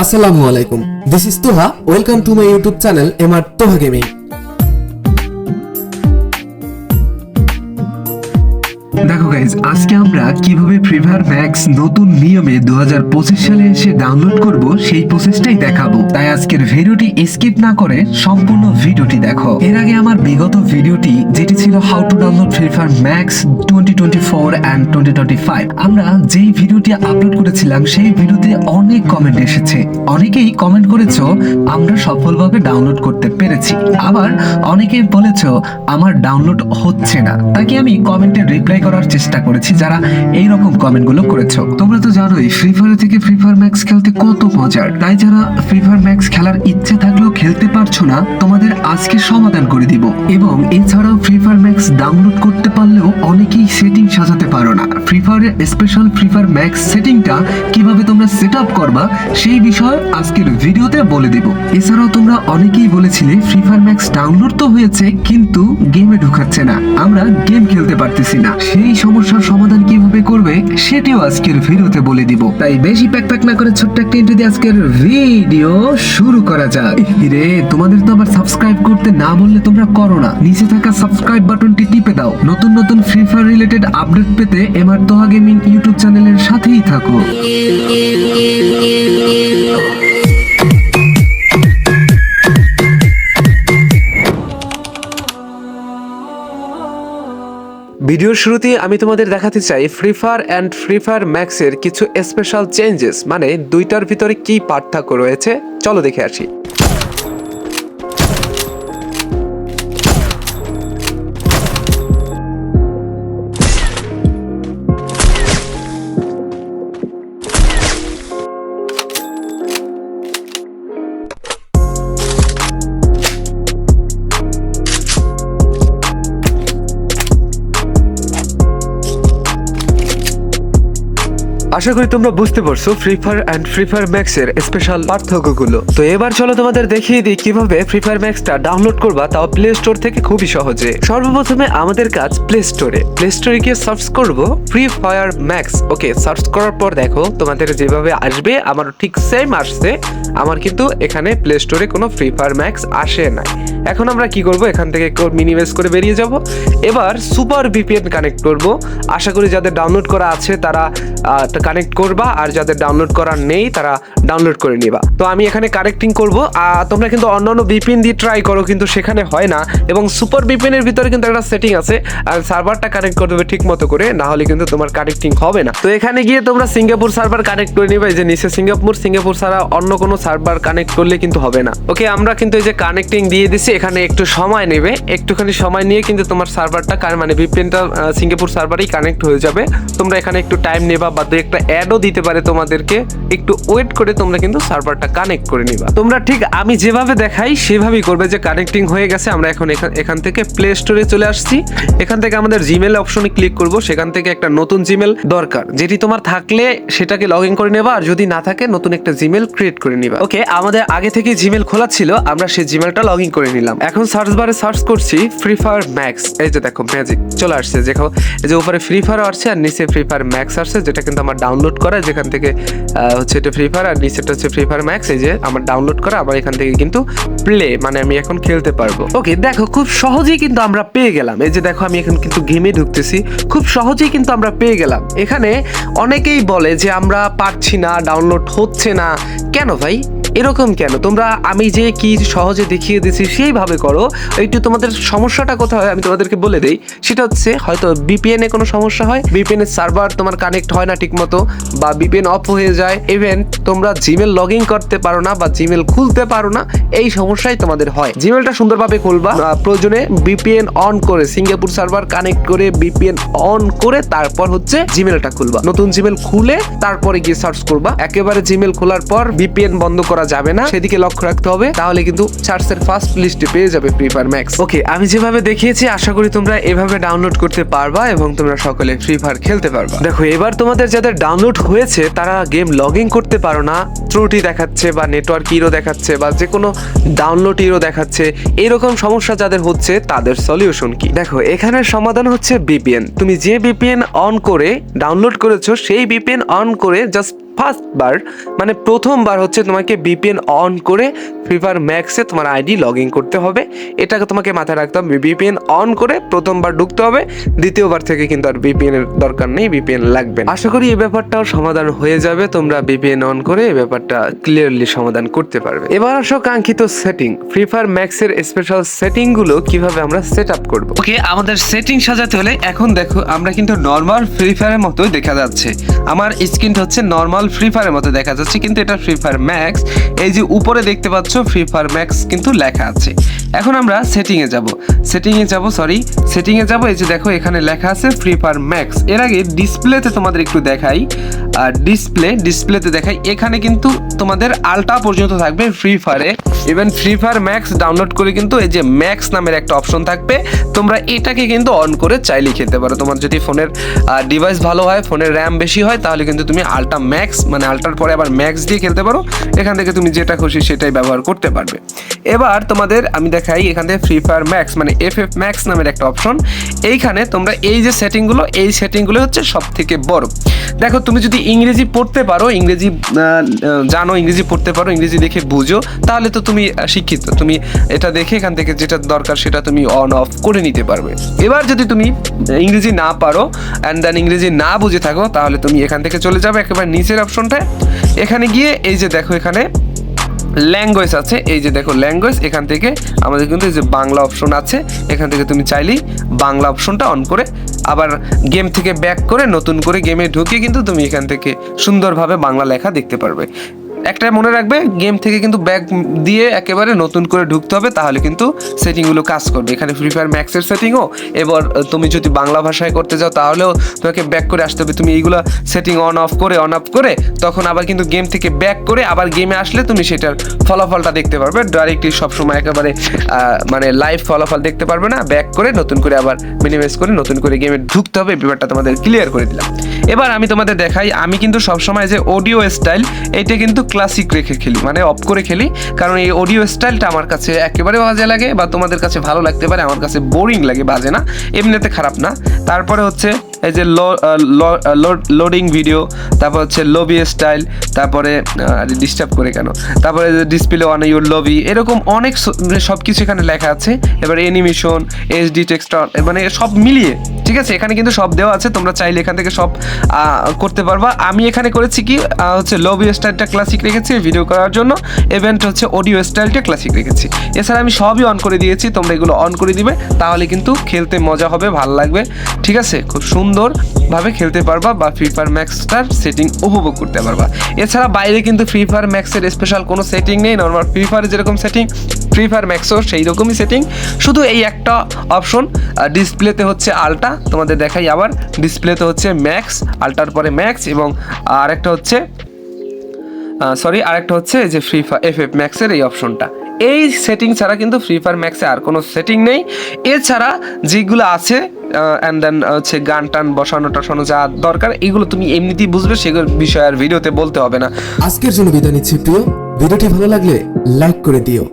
আসসালামু আলাইকুম। This is Toha welcome to my YouTube channel MR Toha gaming guys আজকে আমরা কীভাবে ফ্রি ফায়ার ম্যাক্স নতুন নিয়মে দু সালে এসে ডাউনলোড করব, সেই প্রসেসটাই দেখাবো। তাই আজকের ভিডিওটি স্কিপ না করে সম্পূর্ণ ভিডিওটি দেখো। এর আগে আমার বিগত ভিডিওটি, যেটি ছিল how to download Free Fire Max twenty twenty four and twenty twenty five আমরা যেই ভিডিওটি আপলোড করেছিলাম, সেই ভিডিওতে অনেক কমেন্ট এসেছে। অনেকেই কমেন্ট করেছ, আমরা সফলভাবে ডাউনলোড করতে পেরেছি। আবার অনেকেই বলেছ, আমার ডাউনলোড হচ্ছে না। তাকে আমি কমেন্টে রিপ্লাই করার চেষ্টা করেছি, যারা এই রকম কমেন্টগুলো করেছ। তোমরা তো জানোই ফ্রি ফায়ার থেকে ফ্রি ফায়ার ম্যাক্স খেলতে কত মজার। তাই যারা ফ্রি ফায়ার ম্যাক্স খেলার ইচ্ছে থাকলেও খেলতে পারছ না, তোমাদের আজকে সমাধান করে দিব। এবং এছাড়াও ফ্রি ফায়ার ম্যাক্স ডাউনলোড করতে পারলেও অনেকেই সেটিং সাজাতে পারো না। ফ্রি ফায়ারের স্পেশাল ফ্রি ফায়ার ম্যাক্স সেটিংটা কীভাবে তোমরা সেট আপ করবা, সেই বিষয়ে আজকের ভিডিওতে বলে দিব। এছাড়াও তোমরা অনেকেই বলেছিলে ফ্রি ফায়ার ম্যাক্স ডাউনলোড তো হয়েছে, কিন্তু গেমে ঢুকাচ্ছে না। আমরা গেম খেলতে পারতেছি না। সেই সমস্যার সমাধান কীভাবে করবে, সেটিও আজকের ভিডিওতে বলে দিব। তাই বেশি প্যাক প্যাক না করে ছোট্ট একটা ইন্টু দিয়ে আজকের ভিডিও শুরু করা যাক। রে, তোমাদের তো আবার সাবস্ক্রাইব করতে না বললে তোমরা করো না। নিচে থাকা সাবস্ক্রাইব বাটনটি টিপে দাও। নতুন নতুন ফ্রি ফায়ার রিলেটেড আপডেট পেতে এমআর তোহা গেমিং ইউটিউব চ্যানেলের সাথেই থাকো। ভিডিওর শুরুতে আমি তোমাদের দেখাতে চাই Free Fire and Free Fire ম্যাক্সের কিছু স্পেশাল চেঞ্জেস মানে দুইটার ভিতরে কি পার্থক্য রয়েছে? চলো দেখে আসি। আশা করি তোমরা বুঝতে পারছ Free Fire and Free Fire Max এর স্পেশাল পার্থক্যগুলো। তো এবার চলো তোমাদের দেখিয়ে দিই কীভাবে ফ্রি ফায়ার ম্যাক্সটা ডাউনলোড করবা তাও প্লে স্টোর থেকে খুবই সহজে। সর্বপ্রথমে আমাদের কাজ প্লে স্টোরে প্লে স্টোরে গিয়ে সার্চ করব Free Fire Max okay search করার পর দেখো তোমাদের যেভাবে আসবে আমারও ঠিক সেম আসছে। আমার কিন্তু এখানে প্লে স্টোরে কোনো ফ্রি ফায়ার ম্যাক্স আসে নাই। এখন আমরা কি করব? এখান থেকে মিনিমাইজ করে বেরিয়ে যাব। এবার সুপার ভিপিএন কানেক্ট করব। আশা করি যাদের ডাউনলোড করা আছে, তারা কানেক্ট করবা। আর যাদের ডাউনলোড করা নেই, তারা ডাউনলোড করে নিবা। তো আমি এখানে কানেক্টিং করব। তোমরা কিন্তু অন্যান্য ভিপিএন দিয়ে ট্রাই করো, কিন্তু সেখানে হয় না। এবং সুপার ভিপিএন এর ভিতরে কিন্তু একটা সেটিং আছে। আর সার্ভারটা কানেক্ট করতে হবে ঠিক মতো করে, না হলে কিন্তু তোমার কানেক্টিং হবে না। তো এখানে গিয়ে তোমরা সিঙ্গাপুর সার্ভার কানেক্ট করে নিবা। যে নিচে সিঙ্গাপুর সিঙ্গাপুর ছাড়া অন্য কোনো সার্ভার কানেক্ট করলে কিন্তু হবে না। ওকে আমরা কিন্তু এই যে কানেক্টিং দিয়ে দিছি, এখানে একটু সময় নেবে। একটুখানি সময় নিয়ে কিন্তু তোমার সার্ভারটা মানে ভিপিএনটা সিঙ্গাপুর সার্ভারেই কানেক্ট হয়ে যাবে। তোমরা এখানে একটু টাইম নেবা বা দু একটা অ্যাডও দিতে পারে তোমাদেরকে। একটু ওয়েট করে তোমরা কিন্তু সার্ভারটা কানেক্ট করে নিবা। তোমরা ঠিক আমি যেভাবে দেখাই, সেভাবেই করবে যে কানেক্টিং হয়ে গেছে। আমরা এখন এখান থেকে প্লে স্টোরে চলে আসছি। এখান থেকে আমাদের জিমেল অপশনে ক্লিক করব। সেখান থেকে একটা নতুন জিমেল দরকার। যেটি তোমার থাকলে সেটাকে লগ ইন করে নেবা। আর যদি না থাকে, নতুন একটা জিমেল ক্রিয়েট করে নিবা। ওকে আমাদের আগে থেকে জিমেল খোলা ছিল, আমরা সেই জিমেলটা লগ ইন করে নিলাম। এখন সার্চ বারে সার্চ করছি ফ্রি ফায়ার ম্যাক্স এই যে দেখো ম্যাজিক চলে আসছে। দেখো, এই যে উপরে ফ্রি ফায়ার আসছে আর নিচে ফ্রি ফায়ার ম্যাক্স আসছে, যেটা কিন্তু আমার ডাউনলোড করা, যেখান থেকে হচ্ছে এটা ফ্রি ফায়ার আর নিচেটা হচ্ছে ফ্রি ফায়ার ম্যাক্স এই যে আমার ডাউনলোড করা আমার এখান থেকে কিন্তু প্লে মানে আমি এখন খেলতে পারব। ওকে দেখো, খুব সহজেই কিন্তু আমরা পেয়ে গেলাম। এই যে দেখো, আমি এখন কিন্তু গেমে ঢুকতেছি। খুব সহজেই কিন্তু আমরা পেয়ে গেলাম। এখানে অনেকেই বলে যে আমরা পারছি না ডাউনলোড হচ্ছে না। কেন ভাই? এরকম কেন? তোমরা আমি যে কি সহজে দেখিয়ে দিছি সেইভাবে করো। একটু তোমাদের সমস্যাটা কোথায় হয় আমি তোমাদেরকে বলে দেই। সেটা হচ্ছে, হয়তো বিপিএন এ কোনো সমস্যা হয় বিপিএন এর সার্ভার তোমার কানেক্ট হয় না ঠিকমতো, বা বিপিএন অফ হয়ে যায়। ইভেন তোমরা জিমেল লগ ইন করতে পারো না, বা জিমেল খুলতে পারো না, এই সমস্যাই তোমাদের হয়। জিমেলটা সুন্দরভাবে খুলবা। প্রয়োজনে বিপিএন অন করে, সিঙ্গাপুর সার্ভার কানেক্ট করে বিপিএন অন করে তারপর হচ্ছে জিমেলটা খুলবা। নতুন জিমেল খুলে তারপরে গিয়ে সার্চ করবা। একেবারে জিমেল খোলার পর বিপিএন বন্ধ করা যাবে না, সেদিকে লক্ষ্য রাখতে হবে, তাহলে কিন্তু চার্টসের ফার্স্ট লিস্টে পেয়ে যাবে ফ্রি ফায়ার ম্যাক্স ওকে আমি যেভাবে দেখিয়েছি, আশা করি তোমরা এভাবে ডাউনলোড করতে পারবা এবং তোমরা সকলে ফ্রি ফায়ার খেলতে পারবা। দেখো, এবার তোমাদের যাদের ডাউনলোড হয়েছে, তারা গেম লগ ইন করতে পারো না, ত্রুটি দেখাচ্ছে বা নেটওয়ার্ক ইরো দেখাচ্ছে বা যে কোনো ডাউনলোড ইরো দেখাচ্ছে, এরকম সমস্যা যাদের হচ্ছে, তাদের সলিউশন কি? দেখো এখানে সমাধান হচ্ছে বিপিএন তুমি যে বিপিএন অন করে ডাউনলোড করেছ, সেই বিপিএন অন করে জাস্ট ফার্স্ট বার মানে প্রথমবার হচ্ছে তোমাকে বিপিএন অন করে ফ্রি ফায়ার ম্যাক্সে তোমার আইডি লগ ইন করতে হবে। এটাকে তোমাকে মাথায় রাখতে হবে বিপিএন অন করে প্রথমবার ঢুকতে হবে, দ্বিতীয়বার থেকে কিন্তু আর বিপিএন এর দরকার নেই বিপিএন লাগবে আশা করি এই ব্যাপারটাও সমাধান হয়ে যাবে, তোমরা বিপিএন অন করে এই ব্যাপারটা ক্লিয়ারলি সমাধান করতে পারবে। এবার আসো কাঙ্ক্ষিত সেটিং ফ্রি ফায়ার ম্যাক্সের স্পেশাল সেটিংগুলো কীভাবে আমরা সেট আপ করব। ওকে, আমাদের সেটিং সাজাতে হলে এখন দেখো, আমরা কিন্তু নর্মাল ফ্রি ফায়ারের মতোই দেখা যাচ্ছে। আমার স্ক্রিনটা হচ্ছে নর্মাল ফ্রি ফায়ারের মতো দেখা যাচ্ছে, কিন্তু এটা ফ্রি ফায়ার ম্যাক্স এই যে উপরে দেখতে পাচ্ছ ফ্রি ফায়ার ম্যাক্স কিন্তু লেখা আছে। এখন আমরা সেটিং এ যাব। সেটিং এ যাব সরি সেটিং এ যাব, এই যে দেখো এখানে লেখা আছে ফ্রি ফায়ার ম্যাক্স এর আগে ডিসপ্লেতে তোমাদের একটু দেখাই। আর ডিসপ্লে ডিসপ্লেতে দেখাই, এখানে কিন্তু তোমাদের আলটা পর্যন্ত থাকবে free ফায়ারে even Free Fire Max download করে কিন্তু এই যে ম্যাক্স নামের একটা অপশন থাকবে। তোমরা এটাকে কিন্তু অন করে চাইলে খেলতে পারো। তোমার যদি ফোনের ডিভাইস ভালো হয়, ফোনের র্যাম বেশি হয়, তাহলে কিন্তু তুমি আলটা ম্যাক্স মানে আলটার পরে আবার ম্যাক্স দিয়ে খেলতে পারো। এখান থেকে তুমি যেটা খুশি সেটাই ব্যবহার করতে পারবে। এবার তোমাদের, আমি দেখাই এখান থেকে ফ্রি ফায়ার ম্যাক্স মানে এফ এফ ম্যাক্স নামের একটা অপশন এইখানে তোমরা এই যে সেটিংগুলো এই সেটিংগুলো হচ্ছে সব থেকে বড়। দেখো, তুমি যদি ইংরেজি পড়তে পারো, ইংরেজি জানো, ইংরেজি পড়তে পারো, ইংরেজি দেখে বুঝো, তাহলে তো তুমি শিক্ষিত। তুমি এটা দেখে এখান থেকে যেটা দরকার সেটা তুমি অন অফ করে নিতে পারবে। এবার যদি তুমি ইংরেজি না পারো অ্যান্ড দেন ইংরেজি না বুঝে থাকো, তাহলে তুমি এখান থেকে চলে যাবে একেবারে নিচের অপশনটায় এখানে গিয়ে এই যে দেখো এখানে ল্যাঙ্গুয়েজ আছে, এই যে দেখো ল্যাঙ্গুয়েজ এখান থেকে আমাদের কিন্তু এই যে বাংলা অপশন আছে, এখান থেকে তুমি চাইলেই বাংলা অপশনটা অন করে আবার গেম থেকে ব্যাক করে নতুন করে গেমে ঢুকে কিন্তু তুমি এখান থেকে সুন্দরভাবে বাংলা লেখা দেখতে পারবে। একটা মনে রাখবে গেম থেকে কিন্তু ব্যাক দিয়ে একেবারে নতুন করে ঢুকতে হবে, তাহলে কিন্তু সেটিংগুলো কাজ করবে। এখানে ফ্রি ফায়ার ম্যাক্সের সেটিংও এবার তুমি যদি বাংলা ভাষায় করতে যাও তাহলেও তোমাকে ব্যাক করে আসতে হবে। তুমি এইগুলো সেটিং অন অফ করে অন অফ করে, তখন আবার কিন্তু গেম থেকে ব্যাক করে আবার গেমে আসলে তুমি সেটার ফলাফলটা দেখতে পারবে। ডাইরেক্টলি সবসময় একেবারে মানে লাইভ ফলাফল দেখতে পারবে না ব্যাক করে নতুন করে আবার মিনিমাইজ করে নতুন করে গেমে ঢুকতে হবে, ব্যাপারটা তোমাদের ক্লিয়ার করে দিলাম। এবার আমি তোমাদের দেখাই, আমি কিন্তু সবসময় যে অডিও স্টাইল এইটা কিন্তু ক্লাসিক রেখে খেলি মানে অফ করে খেলি, কারণ এই অডিও স্টাইলটা আমার কাছে একেবারে বাজে লাগে বা তোমাদের কাছে ভালো লাগতে পারে, আমার কাছে বোরিং লাগে, বাজে না, এমনিতে খারাপ না। তারপরে হচ্ছে এই যে লোডিং ভিডিও তারপর হচ্ছে লবি স্টাইল তারপরে ডিস্টার্ব করে কেন? তারপরে ডিসপ্লে অন ইউর লবি এরকম অনেক সব কিছু এখানে লেখা আছে। এবার অ্যানিমেশন এইচডি টেক্সটা মানে সব মিলিয়ে। ঠিক আছে, এখানে কিন্তু সব দেওয়া আছে, তোমরা চাইলে এখান থেকে সব করতে পারবা। আমি এখানে করেছি কি হচ্ছে লবি স্টাইলটা ক্লাসিক রেখেছি ভিডিও করার জন্য ইভেন্ট হচ্ছে অডিও স্টাইলটা ক্লাসিক রেখেছি। এছাড়া আমি সবই অন করে দিয়েছি, তোমরা এগুলো অন করে দিবে, তাহলে কিন্তু খেলতে মজা হবে, ভালো লাগবে। ঠিক আছে, খুব সুন্দরভাবে খেলতে পারবা বা ফ্রি ফায়ার ম্যাক্সটার সেটিং উপভোগ করতে পারবা। এছাড়া বাইরে কিন্তু ফ্রি ফায়ার ম্যাক্সের স্পেশাল কোনো সেটিং নেই নর্মাল ফ্রি ফায়ারে যেরকম সেটিং ফ্রি ফায়ার ম্যাক্সও সেই রকমই সেটিং শুধু এই একটা অপশন ডিসপ্লেতে হচ্ছে আলটা তোমাদের দেখাই আবার। ডিসপ্লেতে হচ্ছে ম্যাক্স আলটার পরে ম্যাক্স এবং আরেকটা হচ্ছে সরি আরেকটা হচ্ছে এই যে ফ্রি ফায়ার এফ এফ ম্যাক্সের এই অপশনটা এই সেটিং ছাড়া কিন্তু ফ্রি ফায়ার ম্যাক্সে আর কোনো সেটিং নেই। এছাড়া যেগুলো আছে অ্যান্ড দেন হচ্ছে গান টান বসানো টসানো যা দরকার এগুলো তুমি এমনিতেই বুঝবে সেগুলো বিষয় আর ভিডিওতে বলতে হবে না। আজকের জন্য বিদায় নিচ্ছি প্রিয়। ভিডিওটি ভালো লাগলে লাইক করে দিও।